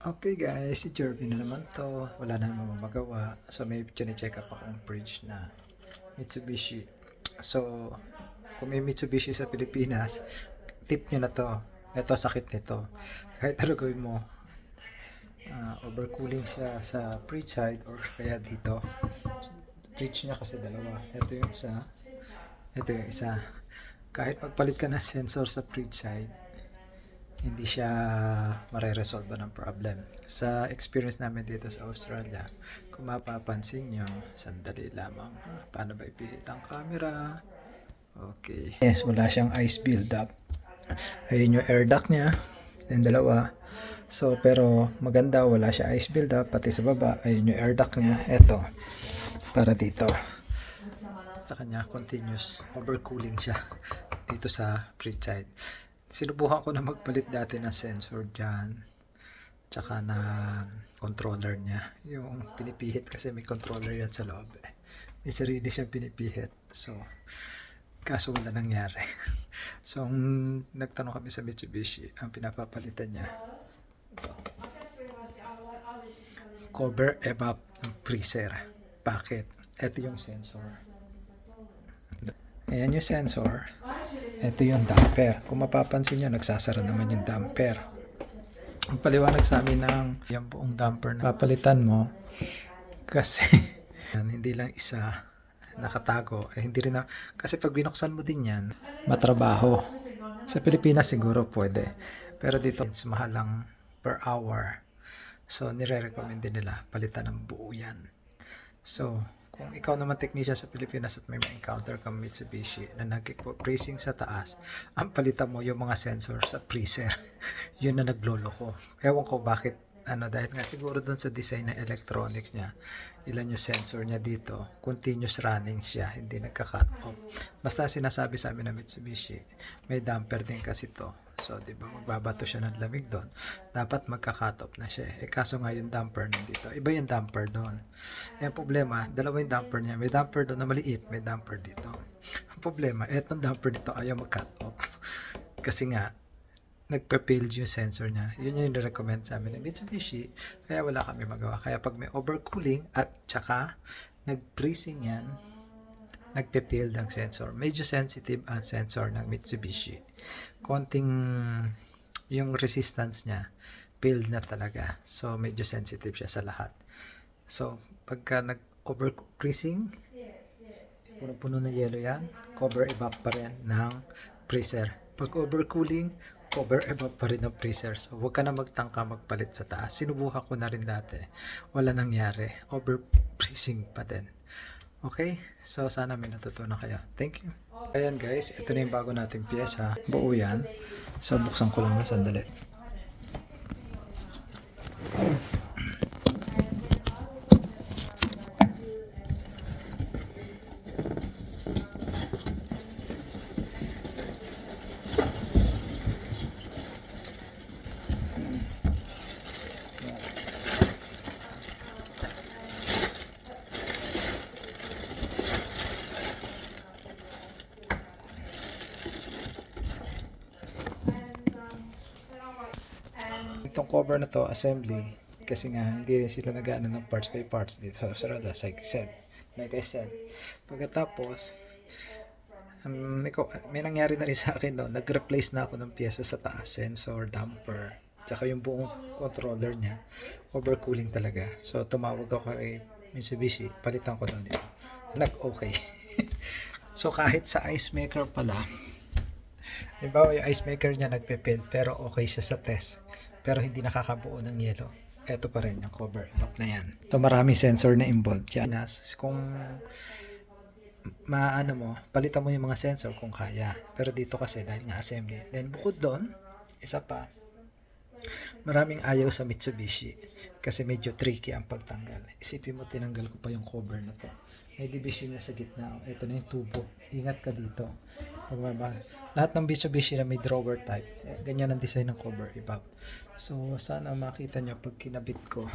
Okay guys, si Jervy na naman to. Wala na naman magawa. So may check up akong fridge na Mitsubishi. So, kung may Mitsubishi sa Pilipinas, tip nyo na to. Ito sakit nito. Kahit ano gawin mo, ah, overcooling siya sa fridge side or kaya dito. Fridge niya kasi dalawa. Ito yung isa. Ito yung isa. Kahit magpalit ka ng sensor sa fridge side, hindi siya mareresolve ng problem. Sa experience namin dito sa Australia, kung mapapansin nyo, sandali lamang. Ah, Paano ba ipihit ang camera? Okay. Yes, wala siyang ice build-up. Ayun yung air duct niya. Yung dalawa. So, pero maganda, wala siya ice build-up. Pati sa baba, ayun yung air duct niya. Ito, para dito. Sa kanya, continuous overcooling siya dito sa side. Sinubukan ko na magpalit dati ng sensor dyan. Tsaka na controller niya. Yung pinipihit kasi may controller yan sa loob. Eh. May sarili siyang pinipihit. So, kaso wala nangyari. so, ang nagtanong kami sa Mitsubishi, ang pinapapalitan niya, cover evap ng freezer. Bakit? Ito yung sensor. Ayan yung sensor. Ito yung damper. Kung mapapansin nyo, nagsasara naman yung damper. Ang paliwanag sa amin ng yung buong damper na papalitan mo kasi yan, hindi lang isa nakatago. Eh, hindi rin na, kasi pag binuksan mo din yan, matrabaho. Sa Pilipinas siguro pwede. Pero dito, it's mahal lang per hour. So, nire-recommend din nila palitan ng buo yan. So, kung ikaw naman technician sa Pilipinas at may ma-encounter kang Mitsubishi na nag-freezing sa taas, ang palitan mo yung mga sensor sa freezer. yun na nagloloko. Ewan ko bakit ano dahil nga siguro doon sa design ng electronics niya ilan yung sensor niya dito continuous running siya hindi nagka-cut off. Basta sinasabi sa amin ng Mitsubishi may damper din kasi to. So di ba magbabato siya ng lamig doon dapat magka-cut off na siya eh. Kaso nga yung damper nandito. Iba yung damper doon eh problema dalawa yung damper niya. May damper doon na maliit may damper dito. Ang problema etong damper dito ayaw mag-cut off. Kasi nga nagpe-failed yung sensor niya. Yun yung recommend sa amin ng Mitsubishi. Kaya wala kami magawa. Kaya pag may overcooling at tsaka nag-freezing yan, nagpe-failed ang sensor. Medyo sensitive ang sensor ng Mitsubishi. Konting yung resistance niya, failed na talaga. So, medyo sensitive siya sa lahat. So, pagka nag-overcreasing, puno-puno na yelo yan, cover evap pa rin ng freezer. Pag overcooling, cover evap pa rin ng freezer. So, huwag ka na magtangka magpalit sa taas. Sinubukan ko na rin dati. Wala nangyari. Overfreezing pa din. Okay? So, sana may natutunan kayo. Thank you. Ayan guys, ito na yung bago nating pyesa. Buo yan. So, buksan ko lang na sandali. Itong cover na to, assembly, kasi nga hindi rin sila nag-ano ng parts by parts dito sa Australia, like I said. Like I said. Pagkatapos, um, may, ko- may nangyari na rin sa akin doon, nag-replace na ako ng pyesa sa taas, sensor, damper, tsaka yung buong controller niya, overcooling talaga. So, tumawag ako kay Mitsubishi, palitan ko doon yun. Nag-okay. so, kahit sa ice maker pala, Halimbawa yung ice maker niya nagpe-fail pero okay siya sa test. Pero hindi nakakabuo ng yelo. Ito pa rin yung cover top na yan. So maraming sensor na involved. Yan. Kung maano mo, palitan mo yung mga sensor kung kaya. Pero dito kasi dahil nga assembly. Then bukod doon, isa pa, maraming ayaw sa Mitsubishi kasi medyo tricky ang pagtanggal. Isipin mo, tinanggal ko pa yung cover na to. May division niya sa gitna. Ito na yung tubo. Ingat ka dito. Pag maba- lahat ng Mitsubishi na may drawer type, eh, ganyan ang design ng cover, ibab. So, sana makita nyo pag kinabit ko.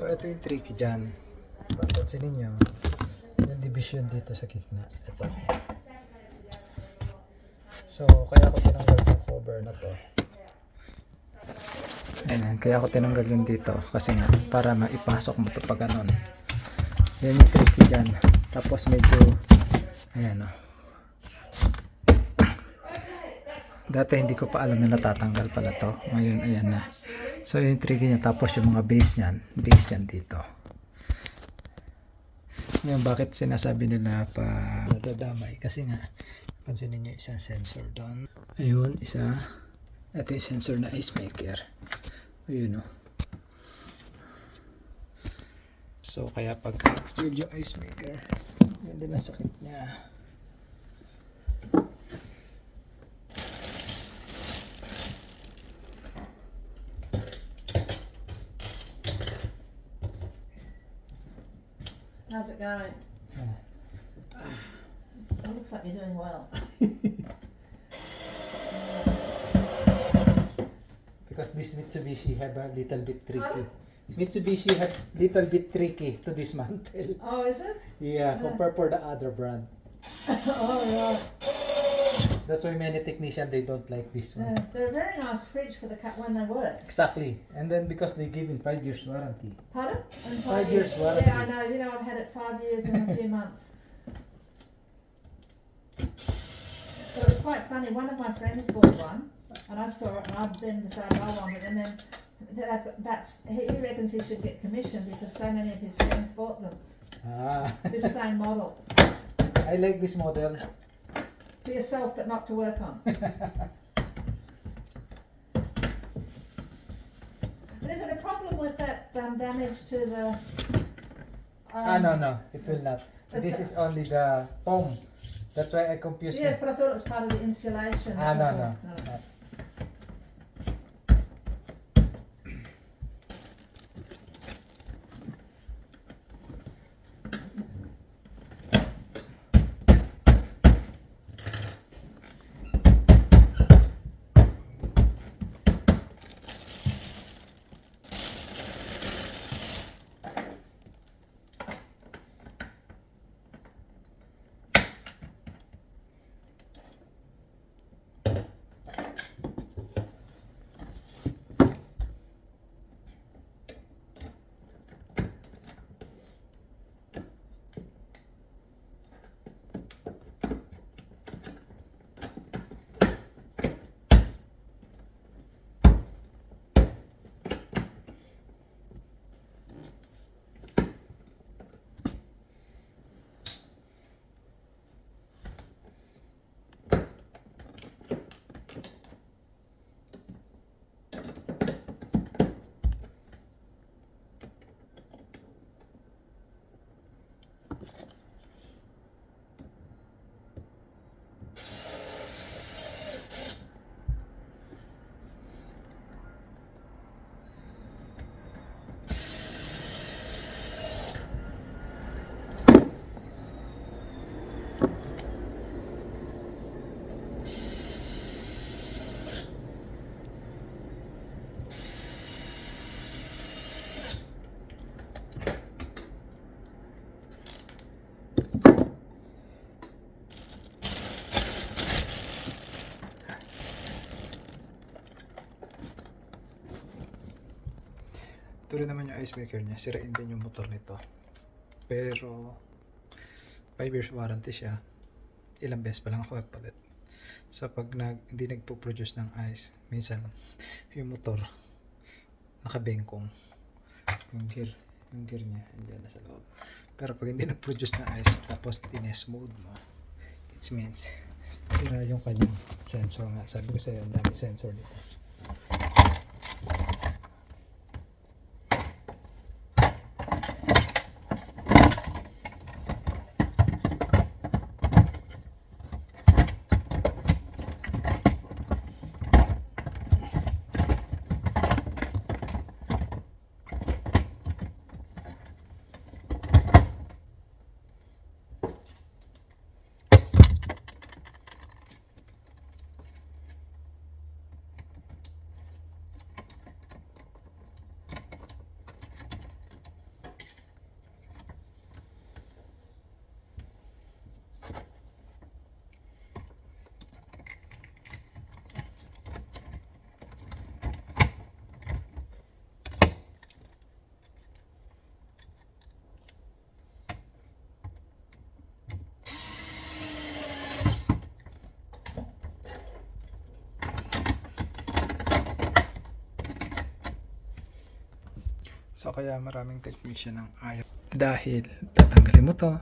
So ito yung tricky dyan. Papansin ninyo, yung division dito sa gitna. Ito. So, kaya ako tinanggal sa cover na to. Ayan, kaya ako tinanggal yun dito. Kasi nga, para maipasok mo to pag ganon. Yan yung tricky dyan. Tapos medyo, ayan o. Dati hindi ko pa alam na natatanggal pala to. Ngayon, ayan na. So, yung tricky niya. Tapos yung mga base niyan. Base niyan dito. Ngayon, bakit sinasabi nila pa nadadamay? Kasi nga, pansin niyo isang sensor doon. Ayun, isa. Ito yung sensor na ice maker. Ayun o. So, kaya pag yung ice maker, yun din ang sakit niya. How's it looks like you're doing well. Because this Mitsubishi have a little bit tricky. Mitsubishi have little bit tricky to dismantle. Oh, is it? Yeah, compare for the other brand. oh, yeah. That's why many technicians they don't like this one. yeah. They're a very nice fridge for the cut when they work. Exactly. And then because they give in five years warranty. Pardon? And Five years warranty. Yeah, I know. You know, I've had it five years and a few months. But it was quite funny. One of my friends bought one, and I saw it, and I then decided I want it. And then that, that's he he reckons he should get commission because so many of his friends bought them. Ah, This same model I like this model. For yourself, but not to work on. But is it a problem with that um, damage to the? Um, ah, no, no, it will not. That's This a- is only the foam. That's why I confused Yes, it. but I thought it was part of the insulation. Ah, that no, was no. all. no. Ito rin naman yung ice maker niya. Sirain din yung motor nito. Pero 5 years warranty siya. Ilang beses pa lang ako nagpalit. So pag nag, hindi nagpo-produce ng ice, minsan yung motor nakabengkong. Yung gear, yung gear niya, hindi na sa loob. Pero pag hindi nag-produce ng ice, tapos tinesmooth mo, it means sira yung kanyang sensor nga. Sabi ko sa'yo, ang dami sensor dito. So kaya maraming technician ang ayaw. Dahil tatanggalin mo to,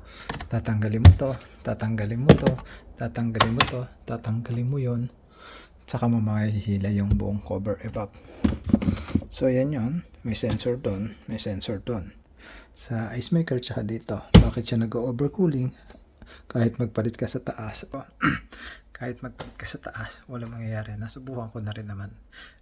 tatanggalin mo to, tatanggalin mo to, tatanggalin mo to, tatanggalin mo yon tsaka mamahihila yung buong cover evap. So yan yon may sensor doon, may sensor doon. Sa ice maker tsaka dito, bakit siya nag-overcooling? Kahit magpalit ka sa taas, kahit magpalit ka sa taas, walang mangyayari. Nasubukan ko na rin naman.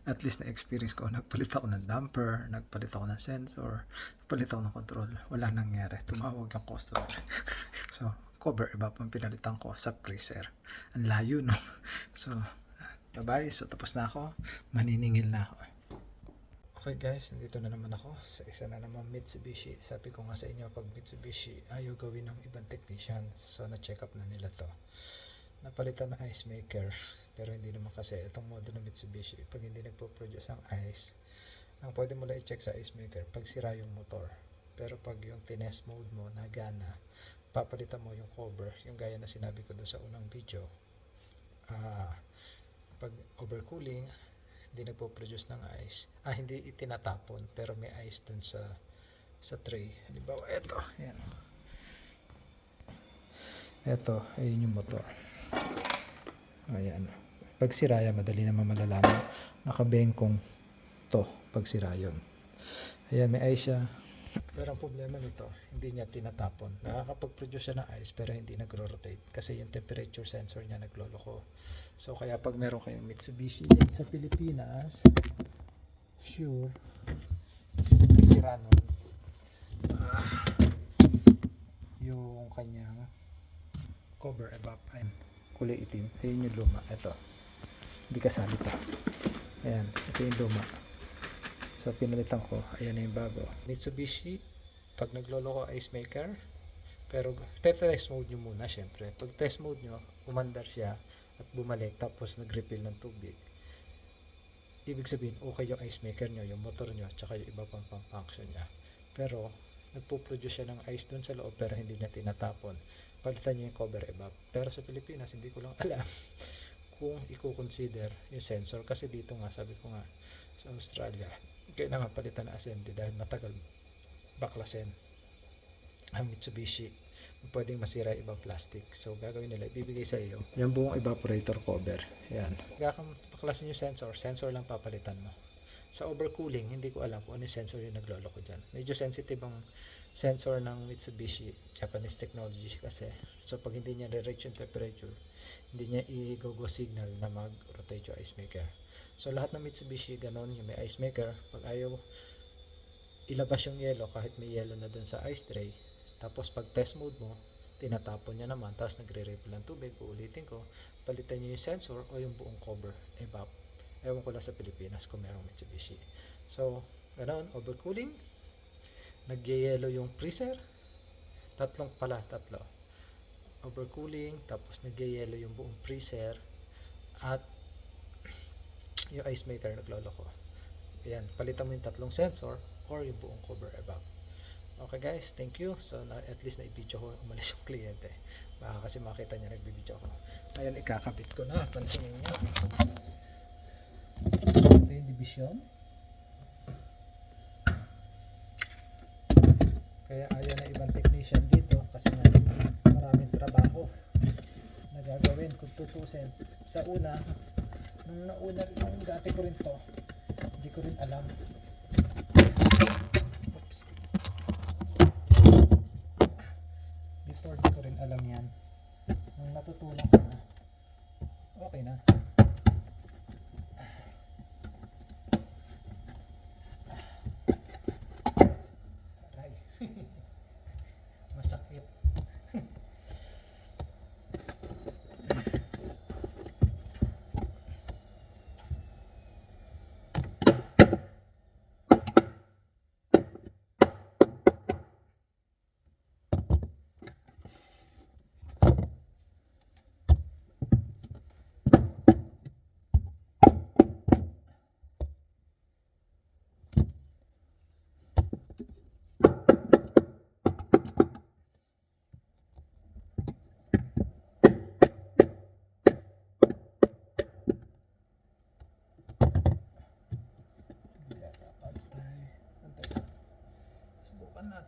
At least na-experience ko, nagpalit ako ng damper, nagpalit ako ng sensor, nagpalit ako ng control. Wala nangyari. Tumawag yung customer. so, cover iba pang pinalitan ko sa freezer. Ang layo, no? So, bye-bye. So, tapos na ako. Maniningil na ako. Okay guys, nandito na naman ako sa isa na naman Mitsubishi. Sabi ko nga sa inyo, pag Mitsubishi, ayaw gawin ng ibang technician. So, na-check up na nila to. Napalitan ng ice maker. Pero hindi naman kasi itong model ng Mitsubishi, pag hindi nagpo-produce ng ice, ang pwede mo lang i-check sa ice maker, pag sira yung motor. Pero pag yung tinest mode mo, nagana, papalitan mo yung cover, yung gaya na sinabi ko doon sa unang video. Ah, pag overcooling, hindi nagpo-produce ng ice. Ah, hindi itinatapon, pero may ice dun sa sa tray. Halimbawa, eto. Ayan. Eto, ayun yung motor. Ayan. Pag siraya, madali naman malalaman. Nakabengkong to pag sira yun. Ayan, may ice siya. Pero ang problema nito, hindi niya tinatapon. Nakakapag-produce siya ng ice pero hindi nagro-rotate kasi yung temperature sensor niya nagloloko. So kaya pag meron kayong Mitsubishi yan sa Pilipinas, sure, sira nun. Ah, yung kanyang cover evap ay kulay itim. Ayun yung luma. Ito. Hindi kasali to. Ayan. Ito yung luma. So, pinalitan ko. Ayan yung bago. Mitsubishi, pag nagloloko ice maker, pero test mode nyo muna, syempre. Pag test mode nyo, umandar siya at bumalik, tapos nag-refill ng tubig. Ibig sabihin, okay yung ice maker nyo, yung motor nyo, tsaka yung iba pang pang function niya. Pero, nagpo-produce siya ng ice dun sa loob, pero hindi niya tinatapon. Palitan niya yung cover evap. Pero sa Pilipinas, hindi ko lang alam kung i-consider yung sensor. Kasi dito nga, sabi ko nga, sa Australia, kailangan palitan na assembly dahil matagal baklasin ang Mitsubishi. Pwedeng masira yung ibang plastic. So gagawin nila ibibigay sa iyo. Yung buong evaporator cover. Yan. Gagawin baklasin yung sensor. Sensor lang papalitan mo sa overcooling hindi ko alam kung ano yung sensor yung nagloloko dyan medyo sensitive ang sensor ng Mitsubishi Japanese technology kasi so pag hindi niya re-reach yung temperature hindi niya i-go-go signal na mag-rotate yung ice maker So lahat ng Mitsubishi ganon, yung may ice maker, pag ayaw ilabas yung yellow kahit may yellow na dun sa ice tray, tapos pag test mode mo, tinatapon niya naman, tapos nagre-refill ng tubig, uulitin ko, palitan niyo yung sensor o yung buong cover, evap. Ewan ko lang sa Pilipinas kung merong Mitsubishi. So, ganon, overcooling, nagyayelo yung freezer, tatlong pala, tatlo. Overcooling, tapos nagyayelo yung buong freezer, at yung ice maker nagloloko. Ayan, palitan mo yung tatlong sensor, or yung buong cover above. Okay guys, thank you. So na, at least na-video ko umalis yung kliyente. Baka kasi makita niya nagbibideo ako. Ngayon ikakabit ko na. Pansinin niyo. Division. Kaya ayaw na ibang technician dito kasi nga maraming trabaho na gagawin kung tutusin. Sa una, nung nauna nung dati ko rin to, hindi ko rin alam. Oops. Before di ko rin alam yan. Nung natutunan ko na, okay na.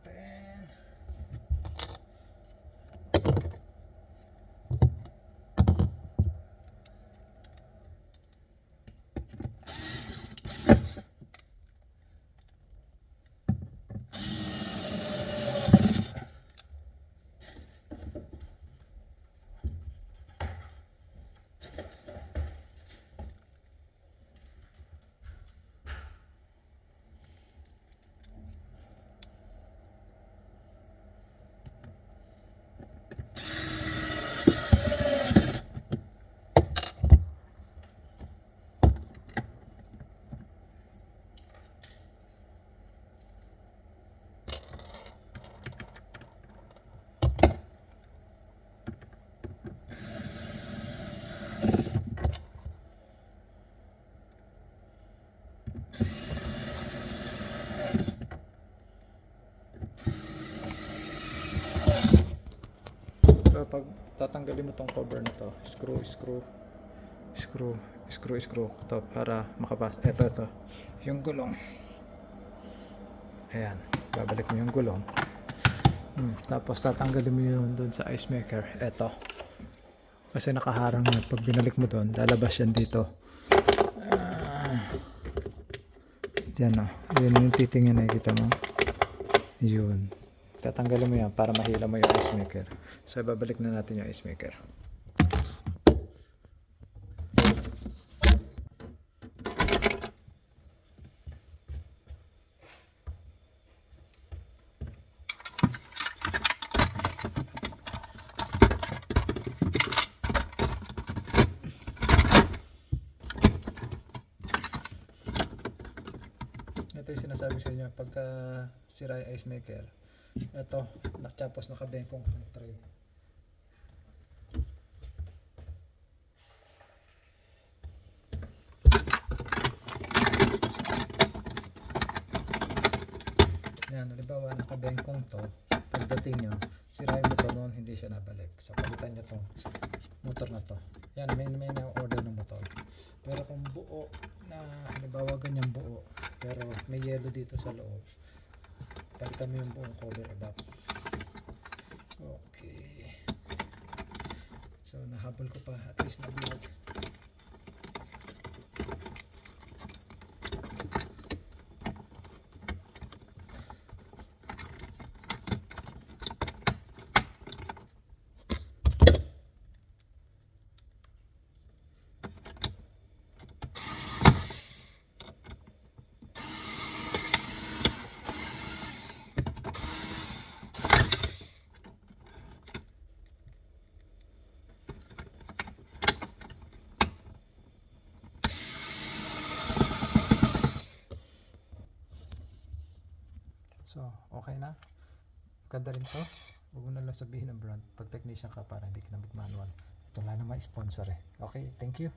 Natin. Tatanggalin mo tong cover na to, screw, screw, screw, screw, screw to para makapas. Ito, ito. Yung gulong. Ayan. Babalik mo yung gulong. Hmm. Tapos tatanggalin mo yun doon sa ice maker. Ito. Kasi nakaharang na pag binalik mo doon, lalabas yan dito. Ah. Yan o. Yan yung titingin nakikita mo. Yun. Tatanggalin mo yan para mahila mo yung ice maker. So, babalik na natin yung ice maker. Ito yung sinasabi sa inyo pagka sira yung ice maker. Ito, nakapos nakabengkong ang tray. Yan, halimbawa nakabengkong to, pagdating nyo, sira yung motor noon, hindi siya nabalik. So, palitan nyo tong motor na to. Yan, may, may na-order ng motor. Pero kung buo na, halimbawa ganyan buo, pero may yellow dito sa loob, palitan mo yung buong cover above. Okay. So, nahabol ko pa, at least na vlog. So, okay na. Ganda rin to. Huwag mo na lang sabihin ng brand. Pag technician ka para hindi ka na mag-manual. Ito lang naman sponsor eh. Okay, thank you.